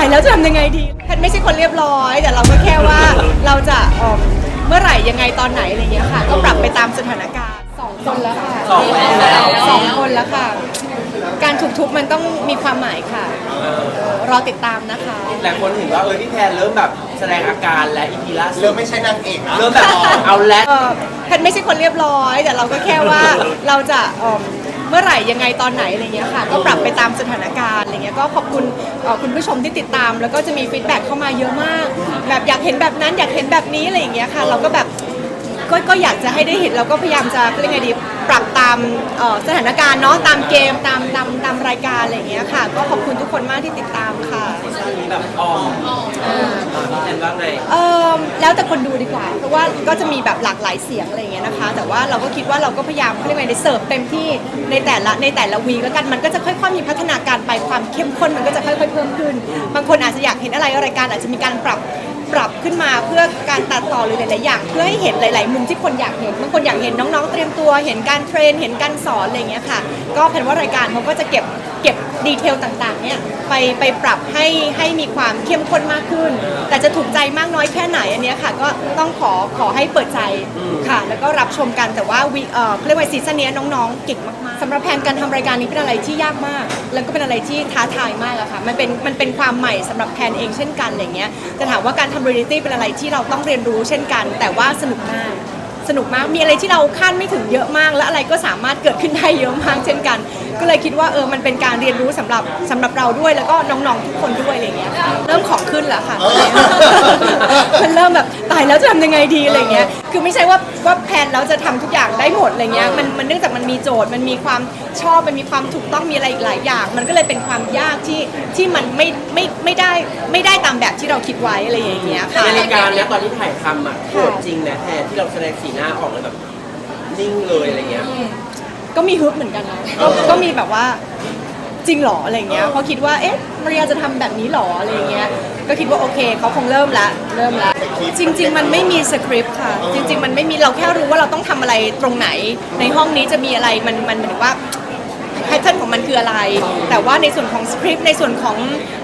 ายแล้วจะทำยังไงดีแพทย์ไม่ใช่คนเรียบร้อย แต่เราก็แค่ว่าเราจะเอิ่มเมื่อไหร่ยังไงตอนไหนอะไรเงี้ยค่ะ ก็ปรับไปตามสถานการณ์สองคนแล้วค่ะสองคนแล้วสองคนแล้วค่ะ การถูกทุบมันต้องมีความหมายค่ะเออรอติดตามนะคะ หลายคนเห็นว่าเออพี่แพนเริ่มแบบแสดงอาการและอีพีล่าสุดเริ่มไม่ใช่นางเอกนะเริ่มแบบเอาแล้ว เอ่อแพทย์ไม่ใช่คนเรียบร้อย แต่เราก็แค่ว่าเราจะเอิ่ม เมื่อไหร่ยังไงตอนไหนอะไรเงี้ยค่ะ ก็ปรับไปตามสถานการณ์อะไรเงี้ยก็ขอบคุณเอ่อคุณผู้ชมที่ติดตาม แล้วก็จะมีฟีดแบ็กเข้ามาเยอะมาก แบบอยากเห็นแบบนั้นอยากเห็นแบบนี้อะไรอย่างเงี้ยค่ะ เราก็แบบก็ก็อยากจะให้ได้เห็นเราก็พยายามจะเรียกไงดีปรับตามเอ่อสถานการณ์เนาะตามเกมตามตามตามรายการอะไรอย่างเงี้ยค่ะ ก็ขอบคุณทุกคนมากที่ติดตามค่ะช่วงนี้แบบออมอ่า พี่แพนว่าไงเออแล้วแต่คนดูดีกว่า เพราะว่าก็จะมีแบบหลากหลายเสียงอะไรอย่างเงี้ยนะคะ แต่ว่าเราก็คิดว่าเราก็พยายามเขาเรียกว่าไงเสิร์ฟเต็มที่ในแต่ละในแต่ละวีคแล้วกันมันก็จะค่อยๆมีพัฒนาการไปความเข้มข้นมันก็จะค่อยๆเพิ่มขึ้น บางคนอาจจะอยากเห็นอะไรรายการอาจจะมีการปรับ ปรับขึ้นมาเพื่อการตัดต่อหรือหลายๆอย่าง เพื่อให้เห็นหลาย ๆ มุมที่คนอยากเห็นบางคนอยากเห็นน้องๆ เตรียมตัว เห็นการเทรน เห็นการสอนอะไรอย่างเงี้ยค่ะ ก็แผนว่ารายการเขาก็จะเก็บเก็บดีเทลต่างๆเนี่ยไปไปปรับให้ให้มีความเข้มข้นมากขึ้น แต่จะถูกใจมากน้อยแค่ไหนอันเนี้ยค่ะก็ต้องขอขอให้เปิดใจค่ะ แล้วก็รับชมกันแต่ว่าวีเอ่อเขาเรียกว่าซีซั่นเนี้ยน้องๆเก่งมากๆสำหรับแผนการทำรายการนี้เป็นอะไรที่ยากมาก แล้วก็เป็นอะไรที่ท้าทายมากอะค่ะมันเป็นมันเป็นความใหม่สำหรับแพนเองเช่นกันอะไรเงี้ยแต่ถามว่าการทำเรียลิตี้เป็นอะไรที่เราต้องเรียนรู้เช่นกัน แต่ว่าสนุกมาก สนุกมาก มีอะไรที่เราคาดไม่ถึงเยอะมาก และอะไรก็สามารถเกิดขึ้นได้เยอะมากเช่นกัน ก็เลยคิดว่าเออมันเป็นการเรียนรู้สำหรับสำหรับเราด้วยแล้วก็น้องๆทุกคนด้วยอะไรเงี้ยค่ะเริ่มของขึ้นแล้วค่ะมันเริ่มแบบตายแล้วจะทำยังไงดีอะไรเงี้ยคือไม่ใช่ว่าว่าแพลนแล้วจะทำทุกอย่างได้หมดอะไรเงี้ยมันมันเนื่องจากมันมีโจทย์มันมีความชอบมันมีความถูกต้องมีอะไรอีกหลายอย่าง มันก็เลยเป็นความยากที่ที่มันไม่ไม่ไม่ได้ไม่ได้ตามแบบที่เราคิดไว้อะไรอย่างเงี้ยค่ะ ในรายการเนี้ยตอนที่ถ่ายทำอะโหดจริงนะแทนที่เราแสดงสีหน้าออกเลยแบบนิ่งเลยอะไรเงี้ย ก็มีฮึบเหมือนกันนะก็ก็มีแบบว่าจริงเหรออะไรเงี้ยเพราะคิดว่าเอ๊ะมาริยาจะทำแบบนี้เหรออะไรเงี้ยก็คิดว่าโอเคเขาคงเริ่มละเริ่มละจริง ๆ มันไม่มีสคริปต์ค่ะ จริง ๆ มันไม่มีเราแค่รู้ว่าเราต้องทำอะไรตรงไหน ในห้องนี้จะมีอะไรมันมันเหมือนว่า แพทเทิร์นของมันคืออะไร แต่ว่าในส่วนของสคริปต์ในส่วนของ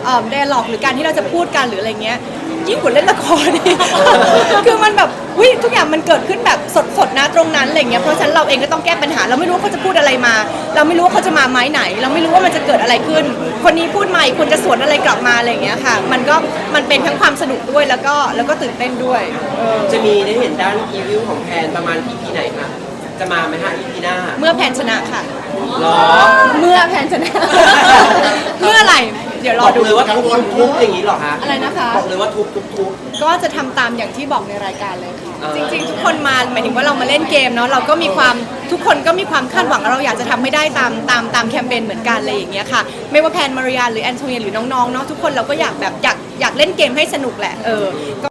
เอ่อ dialogue หรือการที่เราจะพูดกันหรืออะไรเงี้ย ยิ่งกว่าเล่นละครนี่คือมันแบบวิทุกอย่างมันเกิดขึ้นแบบสดๆนะตรงนั้นอะไรเงี้ยเพราะฉะนั้นเราเองก็ต้องแก้ปัญหา เราไม่รู้ว่าเขาจะพูดอะไรมา เราไม่รู้ว่าเขาจะมาไม้ไหน เราไม่รู้ว่ามันจะเกิดอะไรขึ้น คนนี้พูดมาอีกคนจะสวนอะไรกลับมาอะไรเงี้ยค่ะ มันก็มันเป็นทั้งความสนุกด้วยแล้วก็แล้วก็ตื่นเต้นด้วยเออจะมีได้เห็นด้านอีวิวของแพนประมาณ EP ไหนคะจะมาไหมฮะ EP หน้าเมื่อแพนชนะค่ะ หรอ เมื่อแพนชนะ เมื่อไหร่เดี๋ยวรบออกดู เลยว่าทุบทุบทุบอย่างนี้เหรอคะอะไรนะคะ บอกเลยว่าทุบทุบทุบ ก็จะทำตามอย่างที่บอกในรายการเลยค่ะอ่า จริง ๆ ทุกคนมาหมายถึงว่าเรามาเล่นเกมเนาะเราก็มีความทุกคนก็มีความคาดหวังว่าเราอยากจะทำให้ได้ตามตามตามแคมเปญเหมือนกันอะไรอย่างเงี้ยค่ะ ไม่ว่าแพนมาริยาหรือแอนโทเนียหรือน้องๆเนาะทุกคนเราก็อยากแบบอยากอยากเล่นเกมให้สนุกแหละเออก็